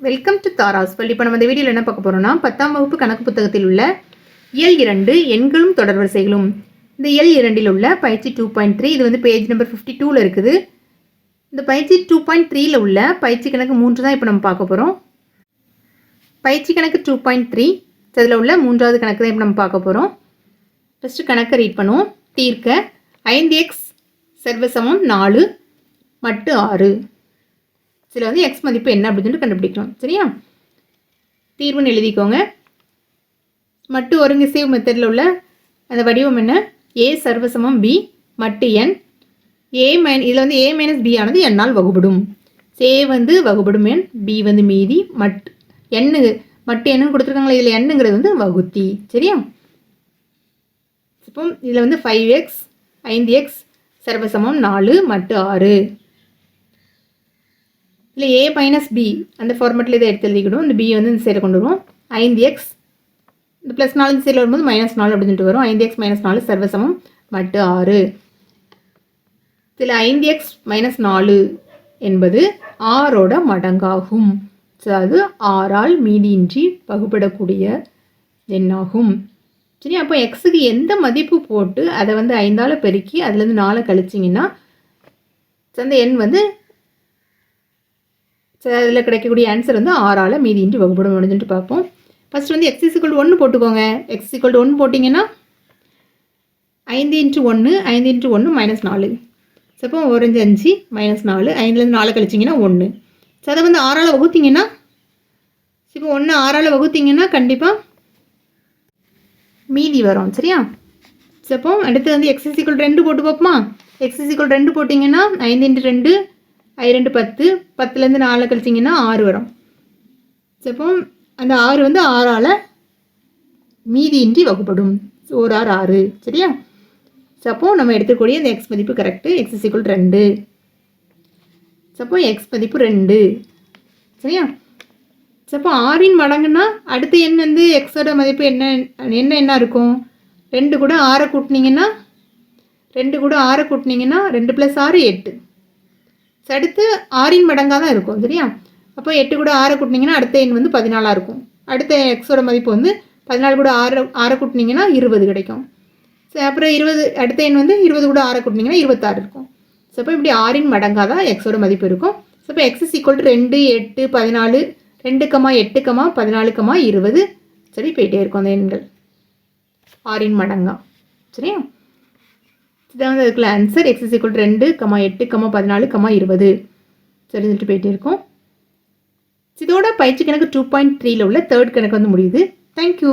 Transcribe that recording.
Welcome to Tara's பள்ளி இப்போ நம்ம இந்த வீடியோவில் என்ன பார்க்க போகிறோம்னா பத்தாம் வகுப்பு கணக்கு புத்தகத்தில் உள்ள இயல் இரண்டு எண்களும் தொடர்வரிசைகளும் இந்த இயல் இரண்டில் உள்ள பயிற்சி டூ பாயிண்ட் த்ரீ இது வந்து பேஜ் நம்பர் ஃபிஃப்டி டூவில் இருக்குது. இந்த பயிற்சி டூ பாயிண்ட் த்ரீயில் உள்ள பயிற்சி கணக்கு மூன்று தான் இப்போ நம்ம பார்க்க போகிறோம் பயிற்சி கணக்கு டூ பாயிண்ட் த்ரீ அதில் உள்ள மூன்றாவது கணக்கு தான் இப்போ நம்ம பார்க்க போகிறோம் ஃபஸ்ட்டு கணக்கை ரீட் பண்ணுவோம். தீர்க்க ஐந்து எக்ஸ் சர்வசமம் நாலு மட்டு ஆறு. இதில் வந்து எக்ஸ் மதிப்பு என்ன அப்படின்னு சொல்லிட்டு கண்டுபிடிக்கணும். சரியா? தீர்வுன்னு எழுதிக்கோங்க. மட்டு ஒருங்கிசைவு மெத்தடில் உள்ள அந்த வடிவம் என்ன? ஏ சர்வசமம் பி மட்டு என் ஏ மைன் இதில் வந்து ஏ மைனஸ் பி ஆனது என்னால் வகுப்படும் சே வந்து வகுப்படும் எண் பி வந்து மீதி மட் எண்ணு மட்டு எண்ணு கொடுத்துருக்காங்களே இதில் எண்ணுங்கிறது வந்து வகுத்தி. சரியா? இப்போ இதில் வந்து ஃபைவ் எக்ஸ் ஐந்து எக்ஸ் சர்வசமம் நாலு மட்டு ஆறு. இல்லை ஏ மைனஸ் பி அந்த ஃபார்மேட்டில் இதை எடுத்து எழுதிக்கணும் இந்த பி வந்து இந்த சைடில் கொண்டு வருவோம். ஐந்து எக்ஸ் இந்த ப்ளஸ் நாலு இந்த சைடில் வரும்போது மைனஸ் நாலு அப்படின்னு சொல்லிட்டு வரும். ஐந்து எக்ஸ் மைனஸ் நாலு சர்வசமம் மட்டு ஆறு. இதில் ஐந்து எக்ஸ் மைனஸ் நாலு என்பது ஆறோட மடங்காகும். ஸோ அது ஆறால் மீதியின்றி வகுப்படக்கூடிய எண்ணாகும். சரி அப்போ எக்ஸுக்கு எந்த மதிப்பு போட்டு அதை வந்து ஐந்தால் பெருக்கி அதுலேருந்து நாலை கழிச்சிங்கன்னா அந்த எண் வந்து அதில் கிடைக்கக்கூடிய ஆன்சர் வந்து ஆறால் மீதியின்றி வகுப்படும் முடிஞ்சுட்டு பார்ப்போம். ஃபஸ்ட் வந்து எக்ஸ் இக்குவல் ஒன்று போட்டுக்கோங்க. எக்ஸ் இக்குவல் ஒன்று போட்டிங்கன்னா ஐந்து இன்ட்டு ஒன்று ஐந்து இன்ட்டு ஒன்று மைனஸ் நாலு. சப்போ அப்போ ஒரஞ்சு அஞ்சு மைனஸ் நாலு. ஐந்துலேருந்து நாலு கழிச்சிங்கன்னா ஒன்று ஸோ அதை வந்து ஆறால் வகுத்தீங்கன்னா இப்போ ஒன்று ஆறால் வகுத்தீங்கன்னா கண்டிப்பாக மீதி வரும் சரியா? சப்போ அடுத்து வந்து எக்ஸ் இக்குவல் ரெண்டு போட்டு பார்ப்போமா? எக்ஸ் இக்குவல் ரெண்டு போட்டிங்கன்னா ஐந்து இன்ட்டு ரெண்டு ரெண்டு பத்து பத்துலேருந்து நாலு கழிச்சிங்கன்னா ஆறு வரும். ஸோ அப்போ அந்த ஆறு வந்து ஆறால் மீதியின்றி வகுப்படும். ஸோ ஒரு ஆறு ஆறு சரியா? ஸோ நம்ம எடுத்துக்கூடிய அந்த எக்ஸ் மதிப்பு கரெக்டு எக்ஸ் சிக்குள் ரெண்டு. ஸோ அப்போ எக்ஸ் மதிப்பு ரெண்டு சரியா? ஸோ அப்போ ஆறின் மடங்குன்னா அடுத்த எண் வந்து எக்ஸோட மதிப்பு என்ன என்ன என்ன இருக்கும்? ரெண்டு கூட ஆறை கூட்டினீங்கன்னா ரெண்டு கூட ஆறை கூட்டினீங்கன்னா ரெண்டு ப்ளஸ் ஆறு எட்டு. அடுத்து ஆறின் மடங்காக தான் இருக்கும் சரியா? அப்போ எட்டு கூட ஆறை கூட்டினீங்கன்னா அடுத்த எண் வந்து பதினாலாக இருக்கும். அடுத்த எக்ஸோட மதிப்பு வந்து பதினாலு கூட ஆறு ஆறை கூட்டினீங்கன்னா இருபது கிடைக்கும். ஸோ அப்புறம் இருபது அடுத்த எண் வந்து இருபது கூட ஆறை கூட்டினீங்கன்னா இருபத்தாறு இருக்கும். ஸோ அப்போ இப்படி ஆறின் மடங்காக தான் எக்ஸோட மதிப்பு இருக்கும். ஸோ இப்போ எக்ஸஸ் ஈக்குவல் டு ரெண்டு எட்டு பதினாலு ரெண்டு கமா எட்டு கமா பதினாலு கமா இருபது. சரி போயிட்டே இருக்கும் அந்த எண்கள். ஆறின் மடங்கா சரியா? இதான் வந்து அதுக்குள்ள ஆன்சர் எக்ஸஸ் ஈக்குவல் ரெண்டு கமா எட்டு கமா பதினாலு கமா இருபது. சரி சொல்லிட்டு போயிட்டே இருக்கும். இதோட பயிற்சி கணக்கு டூ பாயிண்ட் த்ரீல உள்ள தேர்ட் கணக்கு வந்து முடியுது. தேங்க்யூ